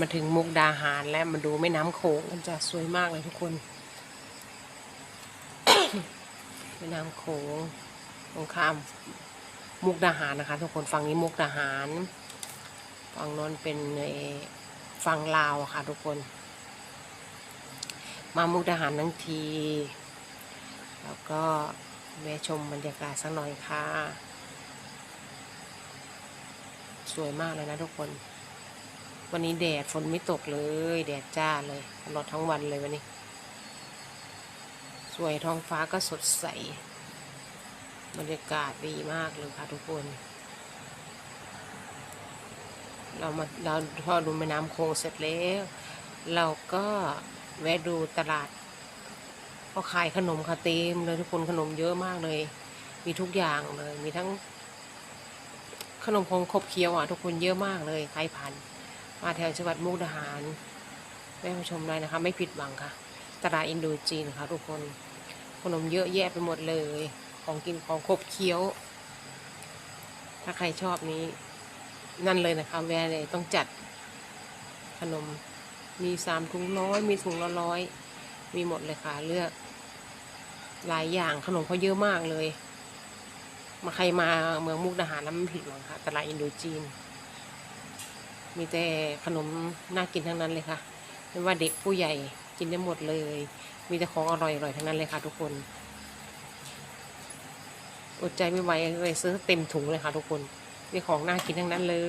มาถึงมุกดาหารแล้วมาดูแม่น้ำโขงมันจะสวยมากเลยทุกคน แม่น้ำโขงตรงข้ามมุกดาหารนะคะ ทุกคนฝั่งนี้มุกดาหารฝั่งนนเป็นในฝั่งลาวะค่ะ ทุกคน มามุกดาหารทั้งที แล้วก็แวะชมบรรยากาศสักหน่อยค่ะ สวยมากเลยนะทุกคน วันนี้แดดฝนไม่ตกเลย แดดจ้าเลยตลอดทั้งวันเลยวันนี้ สวยท้องฟ้าก็สดใส บรรยากาศดีมากเลยค่ะทุกคน เรามาเราพอดูแม่น้ำโขงเสร็จแล้ว เราก็แวะดูตลาดเขาขายขนมค่ะเต็มเลยทุกคนขนมเยอะมากเลย มีทุกอย่างเลย มีทั้งขนมคงขบเคี้ยวอะทุกคนเยอะมากเลยใครผ่าน มาแถวจังหวัดมุกดาหารแวะมาชมได้นะคะ ไม่ผิดหวังค่ะ ตลาดอินโดจีนค่ะทุกคน ขนมเยอะแยะไปหมดเลย ของกินของขบเคี้ยว ถ้าใครชอบนี้ นั่นเลยนะคะแวะเลยต้องจัดขนมมีสามถุงร้อยมีถุงละร้อยมีหมดเลยค่ะเลือกหลายอย่างขนมเขาเยอะมากเลย มาใครมาเมืองมุกดาหารแล้วไม่ผิดหวังค่ะตลาดอินโดจีน มีแต่ขนมน่ากินทั้งนั้นเลยค่ะ ไม่ว่าเด็กผู้ใหญ่กินได้หมดเลย มีแต่ของอร่อยๆทั้งนั้นเลยค่ะทุกคน อดใจไม่ไหวเลยซื้อเต็มถุงเลยค่ะทุกคน มีของน่ากินทั้งนั้นเลย